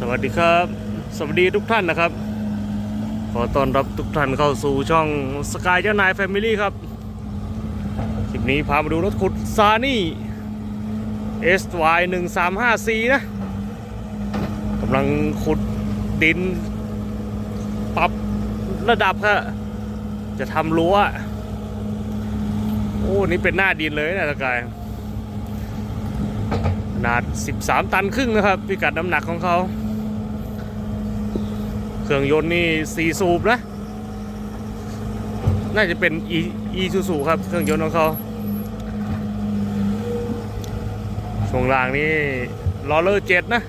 สวัสดีครับ สวัสดีทุกท่านนะครับ ขอต้อนรับทุกท่านเข้าสู่ช่องสกายเจ้านายแฟมิลี่ครับ คลิปนี้พามาดูรถขุดซานี่ SY 1 3 5 4นะกำลังขุดดิน ปรับระดับฮะจะทำรั้ว โอ้ นี่เป็นหน้าดินเลยนะสกายขนาด 13 ตันครึ่งนะครับ พิกัดน้ำหนักของเขา เครื่องยนต์นี่4สูบนะ น่าจะเป็น e e ซูซูครับ เครื่องยนต์ของเขาช่วงล่างนี่ลอเลอร์เจ็ดนะ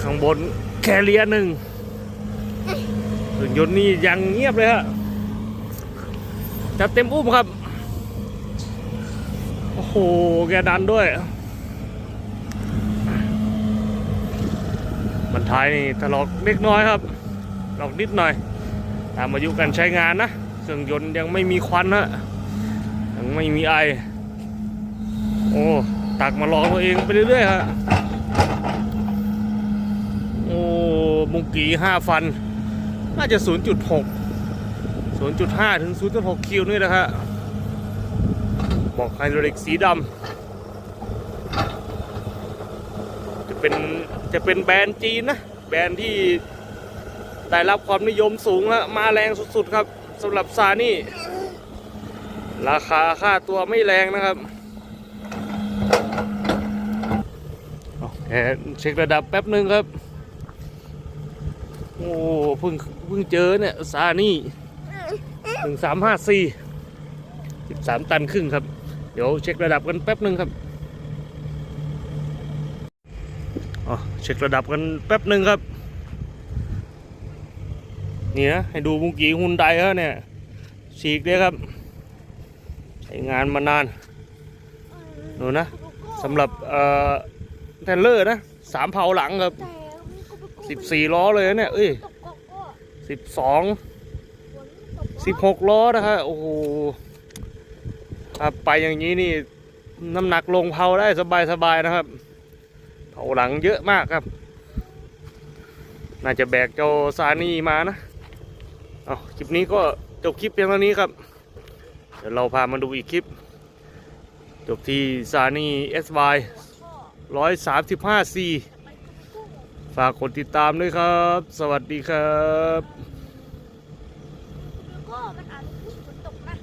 ข้างบนแคเรียหนึ่งเครื่องยนต์นี่ยังเงียบเลยฮะจัดเต็มอุ้มครับ โอ้โห แกดันด้วย มันท้ายนี่ถลอกเล็กน้อยครับถลอกนิดหน่อย ตามอายุการใช้งานนะเครื่องยนต์ยังไม่มีควันฮะยังไม่มีไอ โอ้ตักมาลองตัวเองไปเรื่อยๆฮะโอ้มุงกีห้าฟัน น่าจะ 0.6 0.5 ถึง 0.6 คิวนี่นะฮะบอกไฮดรอลิกสีดำจะเป็น จะเป็นแบรนด์จีนนะ แบรนด์ที่ได้รับความนิยมสูงแล้วมาแรงสุดๆครับสำหรับซานี่ ราคาค่าตัวไม่แรงนะครับโอเคเช็คระดับแป๊บหนึ่งครับ โอ้เพิ่งเพิ่งเจอเนี่ยซานี่หนึ่งสามห้าสี่สิบสามตันครึ่งครับ เดี๋ยวเช็คระดับกันแป๊บหนึ่งครับ อ๋อเช็คระดับกันแป๊บหนึ่งครับ นี่นะให้ดูมุงกีฮุนไดฮะเนี่ยฉีกเลยครับ ใช้งานมานานดูนะสำหรับเอ่อเทนเลอร์นะสามเผาหลังครับสิบสี่ล้อเลยเนี่ยเอ้ยสิบสองสิบหกล้อนะฮะโอ้โหไปอย่างนี้นี่น้ำหนักลงเผาได้สบายๆนะครับ เถาหลังเยอะมากครับ น่าจะแบกเจ้าซานี่มานะเอาคลิปนี้ก็จบคลิปเพียงเท่านี้ครับ เดี๋ยวเราพามาดูอีกคลิป จบที่ซานี่ SY 135C ฝากกดติดตามด้วยครับ สวัสดีครับ ก็มันอาจจะฝนตกนะ